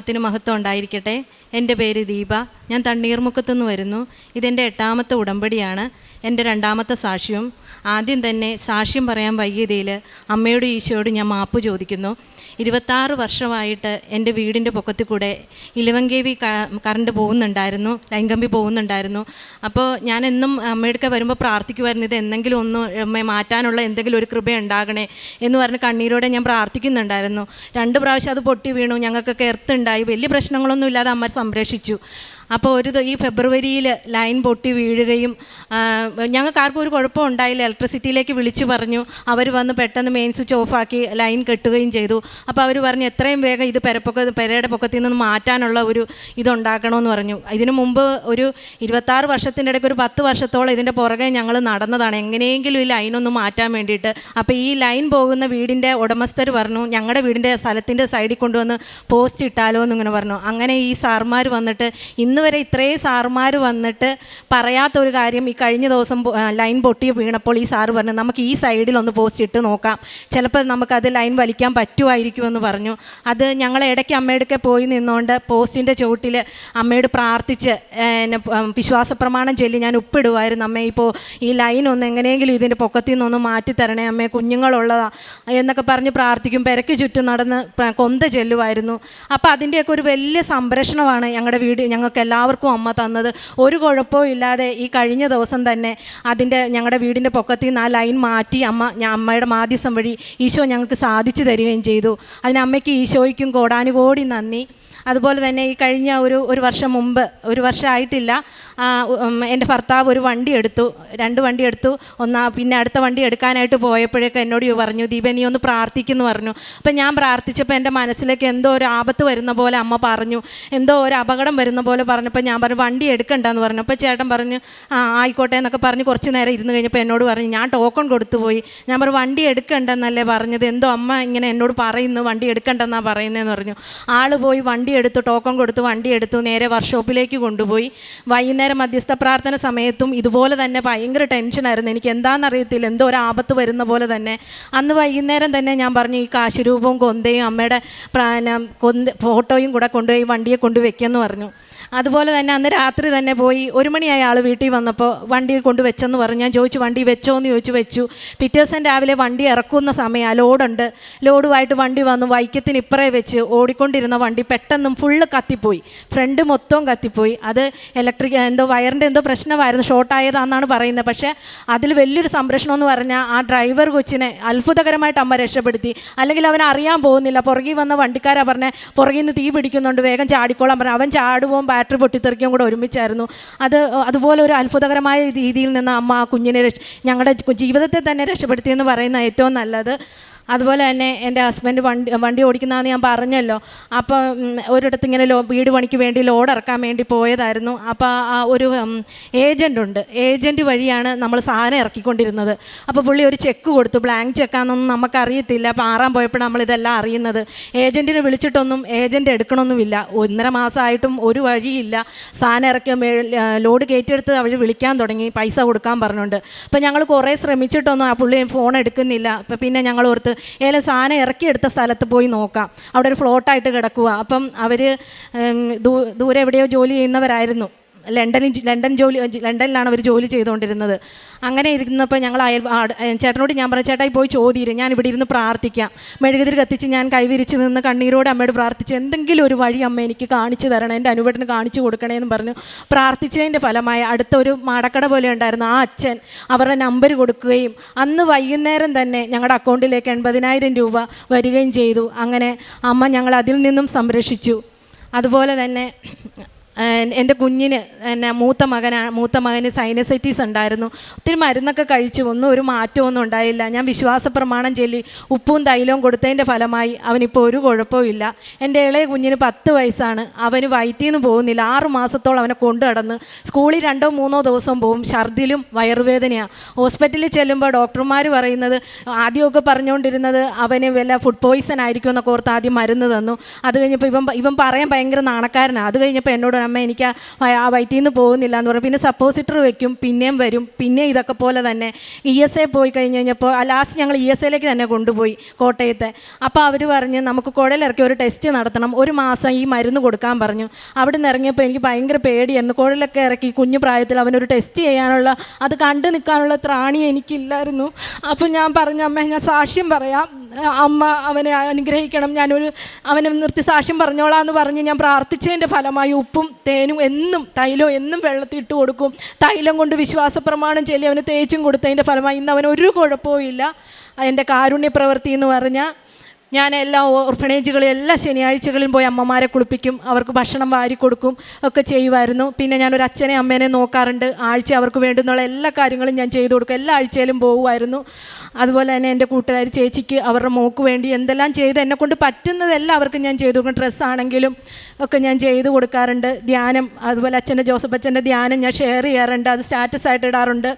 നാമത്തിന് മഹത്വം ഉണ്ടായിരിക്കട്ടെ. എന്റെ പേര് ദീപ. ഞാൻ തണ്ണീർമുക്കത്തുനിന്ന് വരുന്നു. ഇതെന്റെ എട്ടാമത്തെ ഉടമ്പടിയാണ്. എന്റെ രണ്ടാമത്തെ സാക്ഷ്യവും ആദ്യം തന്നെ സാക്ഷ്യം പറയാൻ വൈകിയതിൽ അമ്മയോട് ഈശോയോട് ഞാൻ മാപ്പ് ചോദിക്കുന്നു. ഇരുപത്താറ് വർഷമായിട്ട് എന്റെ വീടിന്റെ പൊക്കത്തിൽ കൂടെ ഇലവങ്കേവി കറണ്ട് പോകുന്നുണ്ടായിരുന്നു ലൈൻ കമ്പി പോകുന്നുണ്ടായിരുന്നു. അപ്പോൾ ഞാൻ എന്നും അമ്മയുടെ വരുമ്പോൾ പ്രാർത്ഥിക്കുമായിരുന്നു ഇത് എന്തെങ്കിലും ഒന്ന് അമ്മയെ മാറ്റാനുള്ള എന്തെങ്കിലും ഒരു കൃപ ഉണ്ടാകണേ എന്ന് പറഞ്ഞ് കണ്ണീരോടെ ഞാൻ പ്രാർത്ഥിക്കുന്നുണ്ടായിരുന്നു. രണ്ട് പ്രാവശ്യം അത് പൊട്ടി വീണു ഞങ്ങൾക്കൊക്കെ എർത്തുണ്ടായി വലിയ പ്രശ്നങ്ങളൊന്നും ഇല്ലാതെ അമ്മ സംരക്ഷിച്ചു. അപ്പോൾ ഒരു ഈ ഫെബ്രുവരിയിൽ ലൈൻ പൊട്ടി വീഴുകയും ഞങ്ങൾക്ക് ആർക്കും ഒരു കുഴപ്പം ഉണ്ടായില്ല. ഇലക്ട്രിസിറ്റിയിലേക്ക് വിളിച്ചു പറഞ്ഞു. അവർ വന്ന് പെട്ടെന്ന് മെയിൻ സ്വിച്ച് ഓഫാക്കി ലൈൻ കെട്ടുകയും ചെയ്തു. അപ്പോൾ അവർ പറഞ്ഞു എത്രയും വേഗം ഇത് പെരപ്പൊക്ക പെരയുടെ പൊക്കത്തിൽ നിന്ന് മാറ്റാനുള്ള ഒരു ഇതുണ്ടാക്കണമെന്ന് പറഞ്ഞു. ഇതിനു മുമ്പ് ഒരു ഇരുപത്താറ് വർഷത്തിന്റെ ഇടയ്ക്ക് ഒരു പത്ത് വർഷത്തോളം ഇതിന്റെ പുറകെ ഞങ്ങൾ നടന്നതാണ്. എങ്ങനെയെങ്കിലും ഈ ലൈനൊന്ന് മാറ്റാൻ വേണ്ടിയിട്ട്. അപ്പോൾ ഈ ലൈൻ പോകുന്ന വീടിന്റെ ഉടമസ്ഥർ പറഞ്ഞു ഞങ്ങളുടെ വീടിന്റെ സ്ഥലത്തിന്റെ സൈഡിൽ കൊണ്ടുവന്ന് പോസ്റ്റ് ഇട്ടാലോ എന്നിങ്ങനെ പറഞ്ഞു. അങ്ങനെ ഈ സാർമാർ വന്നിട്ട് ഇന്ന് വരെ ഇത്രയും സാർമാർ വന്നിട്ട് പറയാത്ത ഒരു കാര്യം ഈ കഴിഞ്ഞ ദിവസം ലൈൻ പൊട്ടി വീണപ്പോൾ ഈ സാറ് പറഞ്ഞു നമുക്ക് ഈ സൈഡിൽ ഒന്ന് പോസ്റ്റ് ഇട്ട് നോക്കാം. ചിലപ്പോൾ നമുക്കത് ലൈൻ വലിക്കാൻ പറ്റുമായിരിക്കുമെന്ന് പറഞ്ഞു. അത് ഞങ്ങൾ ഇടയ്ക്ക് അമ്മയുടെ പോയി നിന്നുകൊണ്ട് പോസ്റ്റിന്റെ ചുവട്ടിൽ അമ്മയോട് പ്രാർത്ഥിച്ച് എന്നെ വിശ്വാസ പ്രമാണം ചൊല്ലി ഞാൻ ഉപ്പിടുമായിരുന്നു അമ്മ ഇപ്പോൾ ഈ ലൈൻ ഒന്ന് എങ്ങനെയെങ്കിലും ഇതിന്റെ പൊക്കത്തിൽ നിന്നൊന്ന് മാറ്റി തരണേ അമ്മേ കുഞ്ഞുങ്ങളുള്ളതാ എന്നൊക്കെ പറഞ്ഞ് പ്രാർത്ഥിക്കും. പെരക്ക് ചുറ്റും നടന്ന് കൊന്ത ചെല്ലുമായിരുന്നു അപ്പോൾ അതിന്റെയൊക്കെ ഒരു വലിയ സംരക്ഷണമാണ് ഞങ്ങളുടെ വീട് ഞങ്ങൾക്ക് എല്ലാവർക്കും അമ്മ തന്നത്. ഒരു കുഴപ്പവും ഇല്ലാതെ ഈ കഴിഞ്ഞ ദിവസം തന്നെ അതിന്റെ ഞങ്ങളുടെ വീടിന്റെ പൊക്കത്തിൽ നിന്ന് ആ ലൈൻ മാറ്റി അമ്മ ഞാൻ അമ്മയുടെ മാധ്യസം വഴി ഈശോ ഞങ്ങൾക്ക് സാധിച്ചു തരികയും ചെയ്തു. അതിന് അമ്മയ്ക്ക് ഈശോയ്ക്കും കോടാനുകോടി നന്ദി. അതുപോലെ തന്നെ ഈ കഴിഞ്ഞ ഒരു ഒരു വർഷം മുമ്പ് ഒരു വർഷമായിട്ടില്ല എന്റെ ഭർത്താവ് ഒരു വണ്ടി എടുത്തു രണ്ട് വണ്ടി എടുത്തു. ഒന്നാ പിന്നെ അടുത്ത വണ്ടി എടുക്കാനായിട്ട് പോയപ്പോഴേക്കും എന്നോട് പറഞ്ഞു ദീപ നീ ഒന്ന് പ്രാർത്ഥിക്കുന്നു പറഞ്ഞു. അപ്പം ഞാൻ പ്രാർത്ഥിച്ചപ്പോൾ എന്റെ മനസ്സിലേക്ക് എന്തോ ഒരു ആപത്ത് വരുന്ന പോലെ അമ്മ പറഞ്ഞു എന്തോ ഒരു അപകടം വരുന്ന പോലെ പറഞ്ഞപ്പോൾ ഞാൻ പറഞ്ഞു വണ്ടി എടുക്കണ്ടെന്ന് പറഞ്ഞു. അപ്പോൾ ചേട്ടൻ പറഞ്ഞു ആ ആയിക്കോട്ടെ എന്നൊക്കെ പറഞ്ഞ് കുറച്ച് നേരം ഇരുന്ന് കഴിഞ്ഞപ്പോൾ എന്നോട് പറഞ്ഞു ഞാൻ ടോക്കൺ കൊടുത്തു പോയി. ഞാൻ പറഞ്ഞു വണ്ടി എടുക്കണ്ടെന്നല്ലേ പറഞ്ഞത്? എന്തോ അമ്മ ഇങ്ങനെ എന്നോട് പറയുന്നു വണ്ടി എടുക്കണ്ടെന്നാണ് പറയുന്നതെന്ന് പറഞ്ഞു. ആൾ പോയി വണ്ടി എടുത്തു ടോക്കൺ കൊടുത്തു വണ്ടി എടുത്തു നേരെ വർക്ക്ഷോപ്പിലേക്ക് കൊണ്ടുപോയി. വൈകുന്നേരം മധ്യസ്ഥ പ്രാർത്ഥന സമയത്തും ഇതുപോലെ തന്നെ ഭയങ്കര ടെൻഷനായിരുന്നു എനിക്ക് എന്താണെന്നറിയത്തില്ല എന്തോ ഒരു ആപത്ത് വരുന്ന പോലെ തന്നെ. അന്ന് വൈകുന്നേരം തന്നെ ഞാൻ പറഞ്ഞു ഈ കാശുരൂപവും കൊന്തയും അമ്മയുടെ പ്രാ- കൊന്ത ഫോട്ടോയും കൂടെ കൊണ്ടുപോയി വണ്ടിയെ കൊണ്ട് എന്ന് പറഞ്ഞു. അതുപോലെ തന്നെ അന്ന് രാത്രി തന്നെ പോയി ഒരു മണിയായ ആൾ വീട്ടിൽ വന്നപ്പോൾ വണ്ടി കൊണ്ട് വെച്ചെന്ന് പറഞ്ഞു. ഞാൻ ചോദിച്ചു വണ്ടി വെച്ചോ എന്ന് ചോദിച്ചു വെച്ചു. പിറ്റേ ദിവസം രാവിലെ വണ്ടി ഇറക്കുന്ന സമയമാണ് ലോഡുണ്ട്. ലോഡുമായിട്ട് വണ്ടി വന്നു വൈക്കത്തിന് ഇപ്പറേ വെച്ച് ഓടിക്കൊണ്ടിരുന്ന വണ്ടി പെട്ടെന്നും ഫുള്ള് കത്തിപ്പോയി. ഫ്രണ്ട് മൊത്തവും കത്തിപ്പോയി. അത് ഇലക്ട്രിക് എന്തോ വയറിന്റെ എന്തോ പ്രശ്നമായിരുന്നു ഷോർട്ടായതാണെന്നാണ് പറയുന്നത്. പക്ഷേ അതിൽ വലിയൊരു സംരക്ഷണം എന്ന് പറഞ്ഞാൽ ആ ഡ്രൈവർ കൊച്ചിനെ അത്ഭുതകരമായിട്ട് അമ്മ രക്ഷപ്പെടുത്തി. അല്ലെങ്കിൽ അവൻ അറിയാൻ പോകുന്നില്ല. പുറകിൽ വന്ന വണ്ടിക്കാരാണ് പറഞ്ഞത് പുറകിൽ നിന്ന് തീ പിടിക്കുന്നുണ്ട് വേഗം ചാടിക്കോളാൻ പറഞ്ഞു. അവൻ ചാടുമ്പോൾ ബാറ്ററി പൊട്ടിത്തെറിക്കുകയും കൂടെ ഒരുമിച്ചായിരുന്നു. അത് അതുപോലെ ഒരു അത്ഭുതകരമായ രീതിയിൽ നിന്ന് അമ്മ ആ കുഞ്ഞിനെ രക്ഷ ഞങ്ങളുടെ ജീവിതത്തെ തന്നെ രക്ഷപ്പെടുത്തിയെന്ന് പറയുന്ന ഏറ്റവും നല്ലത്. അതുപോലെ തന്നെ എന്റെ ഹസ്ബൻഡ് വണ്ടി വണ്ടി ഓടിക്കുന്നതെന്ന് ഞാൻ പറഞ്ഞല്ലോ. അപ്പോൾ ഒരിടത്ത് ഇങ്ങനെ ലോ വീട് പണിക്ക് വേണ്ടി ലോഡ് ഇറക്കാൻ വേണ്ടി പോയതായിരുന്നു. അപ്പോൾ ആ ഒരു ഏജന്റ് ഉണ്ട്. ഏജന്റ് വഴിയാണ് നമ്മൾ സാധനം ഇറക്കിക്കൊണ്ടിരുന്നത്. അപ്പോൾ പുള്ളി ഒരു ചെക്ക് കൊടുത്തു. ബ്ലാങ്ക് ചെക്കാണെന്നൊന്നും നമുക്കറിയത്തില്ല. അപ്പോൾ ആറാൻ പോയപ്പോഴാണ് നമ്മളിതെല്ലാം അറിയുന്നത്. ഏജന്റിനെ വിളിച്ചിട്ടൊന്നും ഏജന്റ് എടുക്കണമൊന്നുമില്ല. ഒന്നര മാസമായിട്ടും ഒരു വഴിയില്ല. സാധനം ഇറക്കിയ ലോഡ് കയറ്റിയെടുത്ത് അവർ വിളിക്കാൻ തുടങ്ങി. പൈസ കൊടുക്കാൻ പറഞ്ഞുകൊണ്ട്. അപ്പോൾ ഞങ്ങൾ കുറേ ശ്രമിച്ചിട്ടൊന്നും ആ പുള്ളി ഫോൺ എടുക്കുന്നില്ല. അപ്പോൾ പിന്നെ ഞങ്ങൾ ഓർത്ത് ഏതായാലും സാധനം ഇറക്കിയെടുത്ത സ്ഥലത്ത് പോയി നോക്കാം. അവിടെ ഒരു ഫ്ലോട്ടായിട്ട് കിടക്കുക അപ്പം അവർ ദൂരെ എവിടെയോ ജോലി ചെയ്യുന്നവരായിരുന്നു. ലണ്ടനിൽ ലണ്ടൻ ജോലി ലണ്ടനിലാണ് അവർ ജോലി ചെയ്തുകൊണ്ടിരുന്നത്. അങ്ങനെ ഇരുന്നപ്പോൾ ഞങ്ങൾ അയൽ ചേട്ടനോട് ഞാൻ പറഞ്ഞു ചേട്ടായി പോയി ചോദിയിരും ഞാൻ ഇവിടെ ഇരുന്ന് പ്രാർത്ഥിക്കാം. മെഴുകുതിരി കത്തിച്ച് ഞാൻ കൈവിരിച്ച് നിന്ന് കണ്ണീരോട് അമ്മയോട് പ്രാർത്ഥിച്ച് എന്തെങ്കിലും ഒരു വഴി അമ്മ എനിക്ക് കാണിച്ചു തരണം എന്റെ അനുവേട്ടന് കാണിച്ചു കൊടുക്കണേ എന്ന് പറഞ്ഞു. പ്രാർത്ഥിച്ചതിന്റെ ഫലമായി അടുത്ത ഒരു മാടക്കട പോലെ ഉണ്ടായിരുന്നു ആ അച്ഛൻ അവരുടെ നമ്പർ കൊടുക്കുകയും അന്ന് വൈകുന്നേരം തന്നെ ഞങ്ങളുടെ അക്കൗണ്ടിലേക്ക് എൺപതിനായിരം രൂപ വരികയും ചെയ്തു. അങ്ങനെ അമ്മ ഞങ്ങൾ അതിൽ നിന്നും സംരക്ഷിച്ചു. അതുപോലെ തന്നെ എന്റെ കുഞ്ഞിന് എന്നെ മൂത്ത മകനാ മൂത്ത മകന് സൈനസൈറ്റീസ് ഉണ്ടായിരുന്നു. ഒത്തിരി മരുന്നൊക്കെ കഴിച്ചു. ഒന്നും ഒരു മാറ്റമൊന്നും ഉണ്ടായില്ല. ഞാൻ വിശ്വാസ പ്രമാണം ചൊല്ലി ഉപ്പും തൈലവും കൊടുത്തതിന്റെ ഫലമായി അവനിപ്പോൾ ഒരു കുഴപ്പവും ഇല്ല. എന്റെ ഇളയ കുഞ്ഞിന് പത്ത് വയസ്സാണ്. അവന് വയറ്റിൽ നിന്ന് പോകുന്നില്ല. ആറ് മാസത്തോളം അവനെ കൊണ്ടു നടന്ന് സ്കൂളിൽ രണ്ടോ മൂന്നോ ദിവസം പോകും. ഛർദിലും വയറുവേദനയാണ് ഹോസ്പിറ്റലിൽ ചെല്ലുമ്പോൾ ഡോക്ടർമാർ പറയുന്നത് ആദ്യമൊക്കെ പറഞ്ഞുകൊണ്ടിരുന്നത് അവന് വല്ല ഫുഡ് പോയിസൺ ആയിരിക്കും എന്നൊക്കെ ഓർത്ത് ആദ്യം മരുന്ന് തന്നു. അത് കഴിഞ്ഞപ്പോൾ ഇവൻ ഇവൻ പറയാൻ ഭയങ്കര നാണക്കാരനാണ് അത് കഴിഞ്ഞപ്പോൾ എന്നോട് അമ്മ എനിക്ക് ആ വൈറ്റിൽ നിന്ന് പോകുന്നില്ല എന്ന് പറഞ്ഞു. പിന്നെ സപ്പോസിറ്റർ വെക്കും പിന്നെയും വരും പിന്നെ ഇതൊക്കെ പോലെ തന്നെ ഇ എസ് എ പോയി കഴിഞ്ഞ് കഴിഞ്ഞപ്പോൾ ലാസ്റ്റ് ഞങ്ങൾ ഇ എസ് എയിലേക്ക് തന്നെ കൊണ്ടുപോയി കോട്ടയത്തെ. അപ്പോൾ അവർ പറഞ്ഞ് നമുക്ക് കുഴലിറക്കി ഒരു ടെസ്റ്റ് നടത്തണം. ഒരു മാസം ഈ മരുന്ന് കൊടുക്കാൻ പറഞ്ഞു. അവിടെ നിന്ന് ഇറങ്ങിയപ്പോൾ എനിക്ക് ഭയങ്കര പേടിയായിരുന്നു. കുഴലൊക്കെ ഇറക്കി കുഞ്ഞു പ്രായത്തിൽ അവനൊരു ടെസ്റ്റ് ചെയ്യാനുള്ള അത് കണ്ടു നിൽക്കാനുള്ള ത്രാണി എനിക്കില്ലായിരുന്നു. അപ്പോൾ ഞാൻ പറഞ്ഞു അമ്മ ഞാൻ സാക്ഷ്യം പറയാം. അമ്മ അവനെ അനുഗ്രഹിക്കണം. ഞാനൊരു അവനെ നിർത്തിസാക്ഷ്യം പറഞ്ഞോളാം എന്ന് പറഞ്ഞ് ഞാൻ പ്രാർത്ഥിച്ചതിന്റെ ഫലമായി ഉപ്പും തേനും എന്നും തൈലവും എന്നും വെള്ളത്തിൽ ഇട്ട് കൊടുക്കും. തൈലം കൊണ്ട് വിശ്വാസ പ്രമാണം ചൊല്ലി അവന് തേച്ചും കൊടുത്തതിന്റെ ഫലമായി ഇന്ന് അവനൊരു കുഴപ്പവും ഇല്ല എന്റെ കാരുണ്യ പ്രവൃത്തി എന്ന് പറഞ്ഞാൽ ഞാൻ എല്ലാ ഓർഫണേജുകളും എല്ലാ ശനിയാഴ്ചകളിലും പോയി അമ്മമാരെ കുളിപ്പിക്കും അവർക്ക് ഭക്ഷണം വാരി കൊടുക്കും ഒക്കെ ചെയ്യുമായിരുന്നു. പിന്നെ ഞാനൊരു അച്ഛനെ അമ്മേനെ നോക്കാറുണ്ട്. ആഴ്ച അവർക്ക് വേണ്ടുന്നുള്ള എല്ലാ കാര്യങ്ങളും ഞാൻ ചെയ്തു കൊടുക്കും. എല്ലാ ആഴ്ചയിലും പോകുമായിരുന്നു അതുപോലെ തന്നെ എന്റെ കൂട്ടുകാർ ചേച്ചിക്ക് അവരുടെ മോക്ക് വേണ്ടി എന്തെല്ലാം ചെയ്ത് എന്നെക്കൊണ്ട് പറ്റുന്നതെല്ലാം അവർക്ക് ഞാൻ ചെയ്തു കൊടുക്കും. ഡ്രസ്സാണെങ്കിലും ഒക്കെ ഞാൻ ചെയ്തു കൊടുക്കാറുണ്ട്. ധ്യാനം അതുപോലെ അച്ഛന്റെ ജോസഫ് അച്ഛന്റെ ധ്യാനം ഞാൻ ഷെയർ ചെയ്യാറുണ്ട്. അത് സ്റ്റാറ്റസ് ആയിട്ട് ഇടാറുണ്ട്.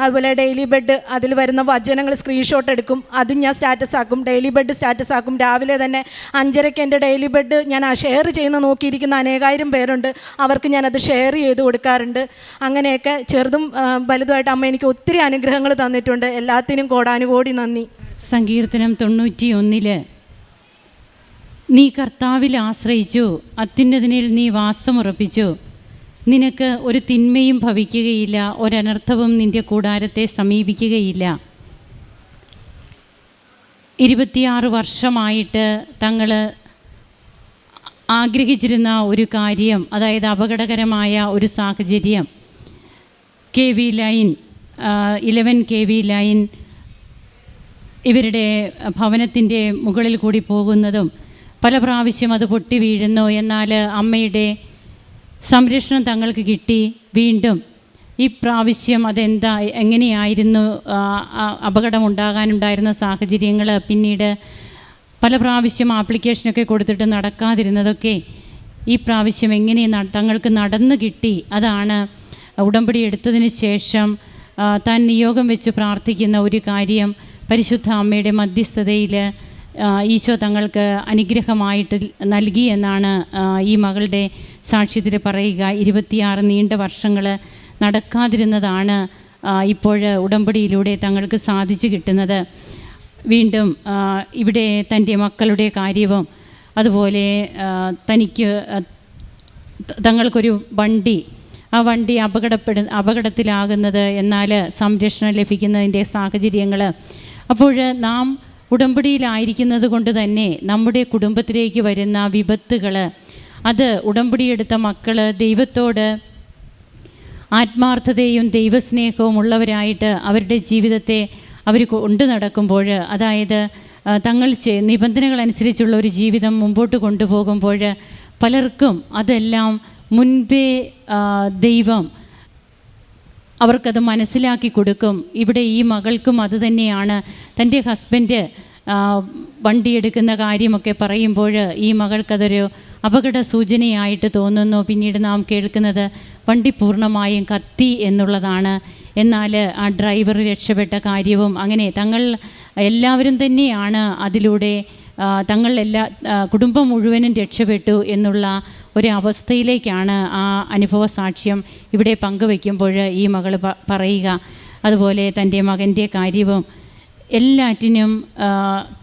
അതുപോലെ ഡെയിലി ബെഡ് അതിൽ വരുന്ന വചനങ്ങൾ സ്ക്രീൻഷോട്ട് എടുക്കും. അതും ഞാൻ സ്റ്റാറ്റസ് ആക്കും. ഡെയിലി ബെഡ് സ്റ്റാറ്റസ് ആക്കും രാവിലെ തന്നെ അഞ്ചരയ്ക്ക് എന്റെ ഡെയിലി ബെഡ് ഞാൻ ആ ഷെയർ ചെയ്യുന്ന നോക്കിയിരിക്കുന്ന അനേകായിരം പേരുണ്ട്. അവർക്ക് ഞാനത് ഷെയർ ചെയ്ത് കൊടുക്കാറുണ്ട്. അങ്ങനെയൊക്കെ ചെറുതും വലുതുമായിട്ട് അമ്മ എനിക്ക് ഒത്തിരി അനുഗ്രഹങ്ങൾ തന്നിട്ടുണ്ട്. എല്ലാത്തിനും കോടാനുകോടി നന്ദി. സങ്കീർത്തനം തൊണ്ണൂറ്റി ഒന്നിൽ നീ കർത്താവിൽ ആശ്രയിച്ചു അത്യുന്നതിനിൽ നീ വാസമുറപ്പിച്ചു. നിനക്ക് ഒരു തിന്മയും ഭവിക്കുകയില്ല ഒരനർത്ഥവും നിന്റെ കൂടാരത്തെ സമീപിക്കുകയില്ല. ഇരുപത്തിയാറ് വർഷമായിട്ട് തങ്ങൾ ആഗ്രഹിച്ചിരുന്ന ഒരു കാര്യം അതായത് അപകടകരമായ ഒരു സാഹചര്യം. K V line eleven K V line ഇവരുടെ ഭവനത്തിന്റെ മുകളിൽ കൂടി പോകുന്നതും പല പ്രാവശ്യം അത് പൊട്ടി വീഴുന്നു. എന്നാൽ അമ്മയുടെ സംരക്ഷണം തങ്ങൾക്ക് കിട്ടി. വീണ്ടും ഈ പ്രാവശ്യം അതെന്താ എങ്ങനെയായിരുന്നു അപകടമുണ്ടാകാനുണ്ടായിരുന്ന സാഹചര്യങ്ങൾ പിന്നീട് പല പ്രാവശ്യം ആപ്ലിക്കേഷനൊക്കെ കൊടുത്തിട്ട് നടക്കാതിരുന്നതൊക്കെ ഈ പ്രാവശ്യം എങ്ങനെ തങ്ങൾക്ക് നടന്നു കിട്ടി അതാണ് ഉടമ്പടി എടുത്തതിന് ശേഷം താൻ നിയോഗം വെച്ച് പ്രാർത്ഥിക്കുന്ന ഒരു കാര്യം പരിശുദ്ധ അമ്മയുടെ മധ്യസ്ഥതയിൽ ഈശോ തങ്ങൾക്ക് അനുഗ്രഹമായിട്ട് നൽകി എന്നാണ് ഈ മകളുടെ സാക്ഷ്യത്തിൽ പറയുക. ഇരുപത്തിയാറ് നീണ്ട വർഷങ്ങൾ നടക്കാതിരുന്നതാണ് ഇപ്പോൾ ഉടമ്പടിയിലൂടെ തങ്ങൾക്ക് സാധിച്ചു കിട്ടുന്നത്. വീണ്ടും ഇവിടെ തന്റെ മക്കളുടെ കാര്യവും അതുപോലെ തനിക്ക് തങ്ങൾക്കൊരു വണ്ടി ആ വണ്ടി അപകടപ്പെടു അപകടത്തിലാകുന്നത് എന്നാൽ സംരക്ഷണം ലഭിക്കുന്നതിന്റെ സാഹചര്യങ്ങൾ അപ്പോൾ നാം ഉടമ്പടിയിലായിരിക്കുന്നത് കൊണ്ട് തന്നെ നമ്മുടെ കുടുംബത്തിലേക്ക് വരുന്ന വിപത്തുകൾ അത് ഉടമ്പടിയെടുത്ത മക്കൾ ദൈവത്തോട് ആത്മാർത്ഥതയും ദൈവസ്നേഹവും ഉള്ളവരായിട്ട് അവരുടെ ജീവിതത്തെ അവർ കൊണ്ടു നടക്കുമ്പോൾ അതായത് തങ്ങൾ നിബന്ധനകൾ അനുസരിച്ചുള്ള ഒരു ജീവിതം മുമ്പോട്ട് കൊണ്ടുപോകുമ്പോൾ പലർക്കും അതെല്ലാം മുൻപേ ദൈവം അവർക്കത് മനസ്സിലാക്കി കൊടുക്കും. ഇവിടെ ഈ മകൾക്കും അതുതന്നെയാണ് തന്റെ ഹസ്ബൻഡ് വണ്ടിയെടുക്കുന്ന കാര്യമൊക്കെ പറയുമ്പോൾ ഈ മകൾക്കതൊരു അപകട സൂചനയായിട്ട് തോന്നുന്നു. പിന്നീട് നാം കേൾക്കുന്നത് വണ്ടി പൂർണമായും കത്തി എന്നുള്ളതാണ്. എന്നാൽ ആ ഡ്രൈവർ രക്ഷപ്പെട്ട കാര്യവും അങ്ങനെ തങ്ങൾ എല്ലാവരും തന്നെയാണ് അതിലൂടെ തങ്ങൾ എല്ലാ കുടുംബം മുഴുവനും രക്ഷപ്പെട്ടു എന്നുള്ള ഒരു അവസ്ഥയിലേക്കാണ് ആ അനുഭവ സാക്ഷ്യം ഇവിടെ പങ്കുവെക്കുമ്പോൾ ഈ മകൾ പറയുക. അതുപോലെ തന്റെ മകന്റെ കാര്യവും എല്ലാറ്റിനും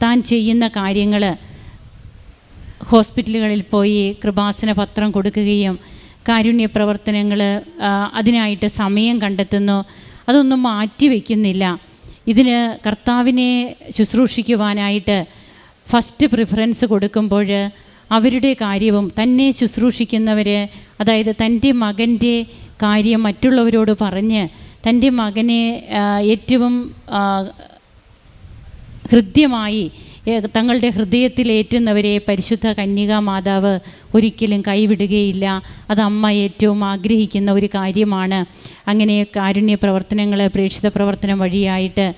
താൻ ചെയ്യുന്ന കാര്യങ്ങൾ ഹോസ്പിറ്റലുകളിൽ പോയി കൃപാസന പത്രം കൊടുക്കുകയും കാരുണ്യ പ്രവർത്തനങ്ങൾ അതിനായിട്ട് സമയം കണ്ടെത്തുന്നു. അതൊന്നും മാറ്റി വയ്ക്കുന്നില്ല ഇതിന് കർത്താവിനെ ശുശ്രൂഷിക്കുവാനായിട്ട് ഫസ്റ്റ് പ്രിഫറൻസ് കൊടുക്കുമ്പോൾ അവരുടെ കാര്യവും തന്നെ ശുശ്രൂഷിക്കുന്നവർ അതായത് തന്റെ മകന്റെ കാര്യം മറ്റുള്ളവരോട് പറഞ്ഞ് തന്റെ മകനെ ഏറ്റവും ഹൃദ്യമായി തങ്ങളുടെ ഹൃദയത്തിലേറ്റുന്നവരെ പരിശുദ്ധ കന്യക മാതാവ് ഒരിക്കലും കൈവിടുകയില്ല. അത് അമ്മ ഏറ്റവും ആഗ്രഹിക്കുന്ന ഒരു കാര്യമാണ്. അങ്ങനെ കാരുണ്യ പ്രവർത്തനങ്ങൾ പ്രേക്ഷിത പ്രവർത്തനം വഴിയായിട്ട്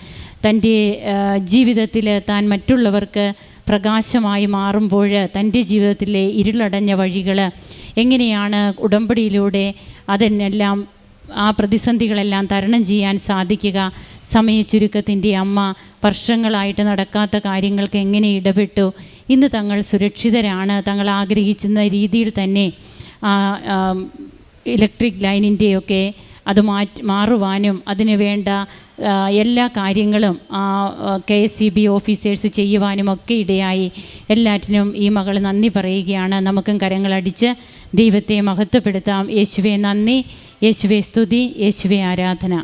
തന്റെ ജീവിതത്തിൽ താൻ മറ്റുള്ളവർക്ക് പ്രകാശമായി മാറുമ്പോൾ തന്റെ ജീവിതത്തിലെ ഇരുളടഞ്ഞ വഴികൾ എങ്ങനെയാണ് ഉടമ്പടിയിലൂടെ അതിനെല്ലാം ആ പ്രതിസന്ധികളെല്ലാം തരണം ചെയ്യാൻ സാധിക്കുക. സമയച്ചുരുക്കത്തിന്റെ അമ്മ വർഷങ്ങളായിട്ട് നടക്കാത്ത കാര്യങ്ങൾക്ക് എങ്ങനെ ഇടപെട്ടു? ഇന്ന് തങ്ങൾ സുരക്ഷിതരാണ്. തങ്ങൾ ആഗ്രഹിക്കുന്ന രീതിയിൽ തന്നെ ഇലക്ട്രിക് ലൈനിന്റെയൊക്കെ അത് മാറ്റി മാറുവാനും അതിന് വേണ്ട എല്ലാ കാര്യങ്ങളും K S C B officers ചെയ്യുവാനും ഒക്കെ ഇടയായി. എല്ലാറ്റിനും ഈ മകൾ നന്ദി പറയുകയാണ്. നമുക്കും കരങ്ങളടിച്ച് ദൈവത്തെ മഹത്വപ്പെടുത്താം. യേശുവെ നന്ദി. യേശുവെ സ്തുതി. യേശുവെ ആരാധന.